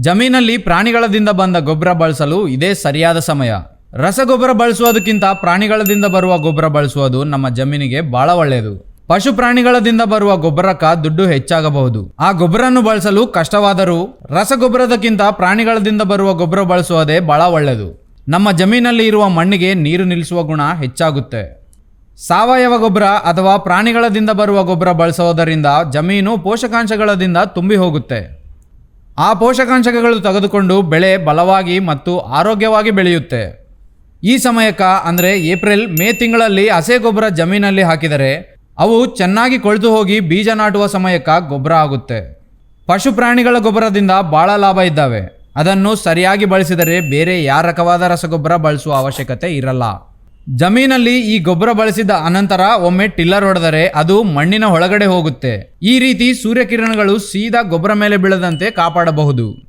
ಜಮೀನಲ್ಲಿ ಪ್ರಾಣಿಗಳದಿಂದ ಬಂದ ಗೊಬ್ಬರ ಬಳಸಲು ಇದೇ ಸರಿಯಾದ ಸಮಯ. ರಸಗೊಬ್ಬರ ಬಳಸುವುದಕ್ಕಿಂತ ಪ್ರಾಣಿಗಳದಿಂದ ಬರುವ ಗೊಬ್ಬರ ಬಳಸುವುದು ನಮ್ಮ ಜಮೀನಿಗೆ ಬಹಳ ಒಳ್ಳೆಯದು. ಪಶು ಪ್ರಾಣಿಗಳದಿಂದ ಬರುವ ಗೊಬ್ಬರಕ್ಕ ದುಡ್ಡು ಹೆಚ್ಚಾಗಬಹುದು. ಆ ಗೊಬ್ಬರನ್ನು ಬಳಸಲು ಕಷ್ಟವಾದರೂ ರಸಗೊಬ್ಬರದಕ್ಕಿಂತ ಪ್ರಾಣಿಗಳದಿಂದ ಬರುವ ಗೊಬ್ಬರ ಬಳಸುವುದೇ ಬಹಳ ಒಳ್ಳೆಯದು. ನಮ್ಮ ಜಮೀನಲ್ಲಿ ಇರುವ ಮಣ್ಣಿಗೆ ನೀರು ನಿಲ್ಲಿಸುವ ಗುಣ ಹೆಚ್ಚಾಗುತ್ತೆ. ಸಾವಯವ ಗೊಬ್ಬರ ಅಥವಾ ಪ್ರಾಣಿಗಳದಿಂದ ಬರುವ ಗೊಬ್ಬರ ಬಳಸುವುದರಿಂದ ಜಮೀನು ಪೋಷಕಾಂಶಗಳದಿಂದ ತುಂಬಿ ಹೋಗುತ್ತೆ. ಆ ಪೋಷಕಾಂಶಗಳು ತೆಗೆದುಕೊಂಡು ಬೆಳೆ ಬಲವಾಗಿ ಮತ್ತು ಆರೋಗ್ಯವಾಗಿ ಬೆಳೆಯುತ್ತೆ. ಈ ಸಮಯಕ್ಕ, ಅಂದರೆ ಏಪ್ರಿಲ್, ಮೇ ತಿಂಗಳಲ್ಲಿ ಹಸೆ ಗೊಬ್ಬರ ಜಮೀನಲ್ಲಿ ಹಾಕಿದರೆ ಅವು ಚೆನ್ನಾಗಿ ಕೊಳೆತು ಹೋಗಿ ಬೀಜ ನಾಟುವ ಸಮಯಕ್ಕ ಗೊಬ್ಬರ ಆಗುತ್ತೆ. ಪಶು ಪ್ರಾಣಿಗಳ ಗೊಬ್ಬರದಿಂದ ಭಾಳ ಲಾಭ ಇದ್ದಾವೆ. ಅದನ್ನು ಸರಿಯಾಗಿ ಬಳಸಿದರೆ ಬೇರೆ ಯಾರಕವಾದ ರಸಗೊಬ್ಬರ ಬಳಸುವ ಅವಶ್ಯಕತೆ ಇರಲ್ಲ. ಜಮೀನಲ್ಲಿ ಈ ಗೊಬ್ಬರ ಬಳಸಿದ ಅನಂತರ ಒಮ್ಮೆ ಟಿಲ್ಲರ್ ಹೊಡೆದರೆ ಅದು ಮಣ್ಣಿನ ಒಳಗಡೆ ಹೋಗುತ್ತೆ. ಈ ರೀತಿ ಸೂರ್ಯಕಿರಣಗಳು ಸೀದಾ ಗೊಬ್ಬರ ಮೇಲೆ ಬೀಳದಂತೆ ಕಾಪಾಡಬಹುದು.